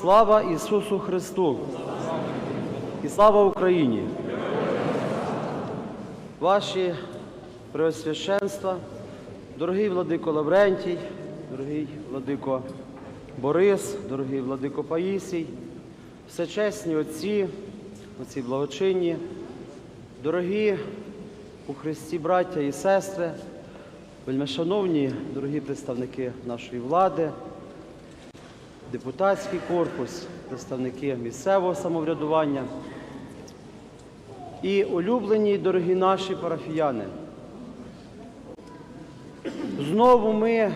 Слава Ісусу Христу! І слава Україні! Ваші преосвященства, дорогий владико Лаврентій, дорогий владико Борис, дорогий владико Паїсій, всечесні отці, отці благочинні, дорогі у Христі браття і сестри, вельмишановні дорогі представники нашої влади, депутатський корпус, представники місцевого самоврядування і улюблені й дорогі наші парафіяни. Знову ми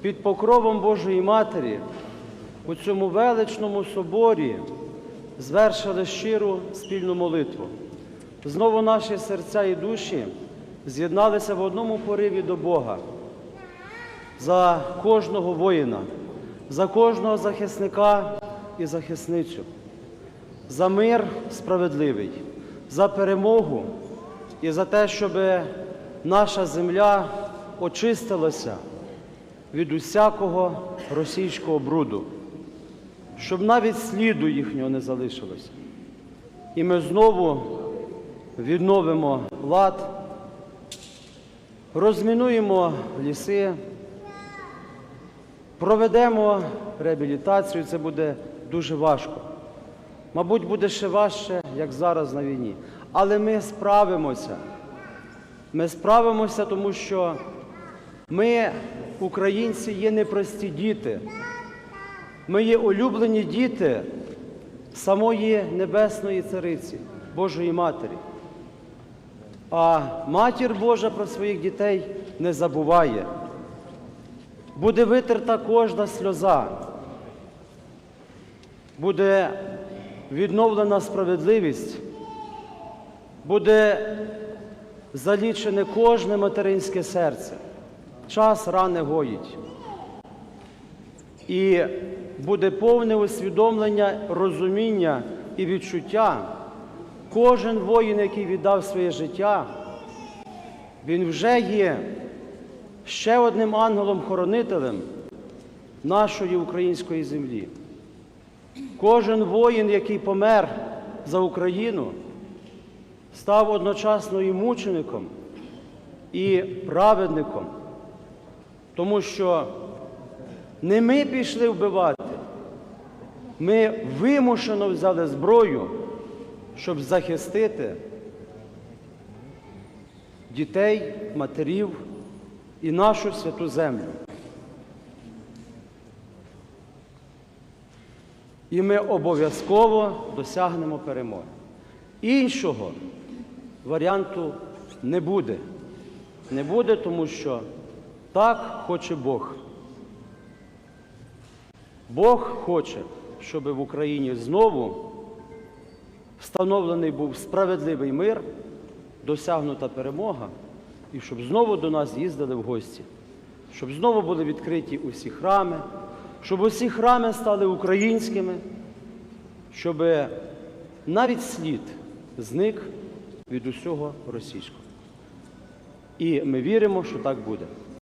під покровом Божої Матері у цьому величному соборі звершили щиру спільну молитву. Знову наші серця і душі з'єдналися в одному пориві до Бога за кожного воїна, за кожного захисника і захисницю, за мир справедливий, за перемогу і за те, щоб наша земля очистилася від усякого російського бруду, щоб навіть сліду їхнього не залишилося. І ми знову відновимо лад, розмінуємо ліси, проведемо реабілітацію. Це буде дуже важко. Мабуть, буде ще важче, як зараз на війні. Але ми справимося. Ми справимося, тому що ми, українці, є непрості діти. Ми є улюблені діти самої Небесної Цариці, Божої Матері. А Матір Божа про своїх дітей не забуває. Буде витерта кожна сльоза, буде відновлена справедливість, буде залічене кожне материнське серце. Час рани гоїть. І буде повне усвідомлення, розуміння і відчуття. Кожен воїн, який віддав своє життя, він вже є ще одним ангелом-хоронителем нашої української землі. Кожен воїн, який помер за Україну, став одночасно і мучеником, і праведником, тому що не ми пішли вбивати, ми вимушено взяли зброю, щоб захистити дітей, матерів і нашу святу землю. І ми обов'язково досягнемо перемоги. Іншого варіанту не буде. Не буде, тому що так хоче Бог. Бог хоче, щоб в Україні знову встановлений був справедливий мир, досягнута перемога, і щоб знову до нас їздили в гості, щоб знову були відкриті усі храми, щоб усі храми стали українськими, щоб навіть слід зник від усього російського. І ми віримо, що так буде.